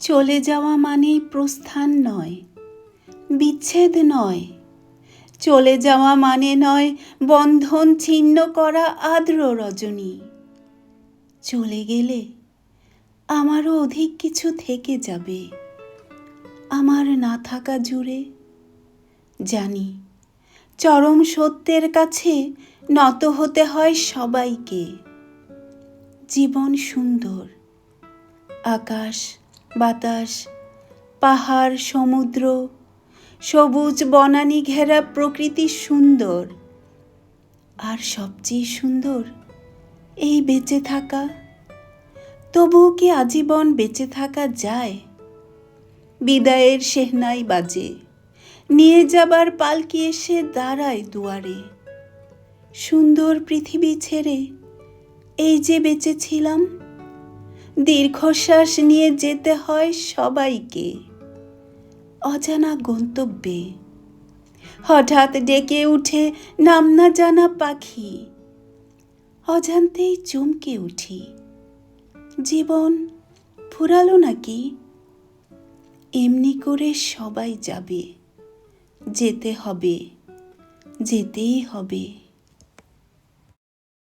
চলে যাওয়া মানেই প্রস্থান নয়, বিচ্ছেদ নয়। চলে যাওয়া মানে নয় বন্ধন ছিন্ন করা আর্দ্র রজনী। চলে গেলে আমারও অধিক কিছু থেকে যাবে। আমার না থাকা জুড়ে, জানি চরম সত্যের কাছে নত হতে হয় সবাইকে। জীবন সুন্দর, আকাশ বাতাস, পাহাড়, সমুদ্র, সবুজ বনানী ঘেরা প্রকৃতি সুন্দর। আর সবচেয়ে সুন্দর এই বেঁচে থাকা। তবুও কি আজীবন বেঁচে থাকা যায়? বিদায়ের শেহনাই বাজে, নিয়ে যাবার পালকি এসে দাঁড়ায় দুয়ারে। সুন্দর পৃথিবী ছেড়ে এই যে বেঁচেছিলাম দীর্ঘশ্বাস নিয়ে যেতে হয় সবাইকে। অজানা গন্তব্যে। হঠাৎ ডেকে উঠে নাম না জানা পাখি। অজান্তেই চমকে উঠি। জীবন ফুরালো নাকি? এমনি করে সবাই যাবে। যেতে হবে। যেতেই হবে।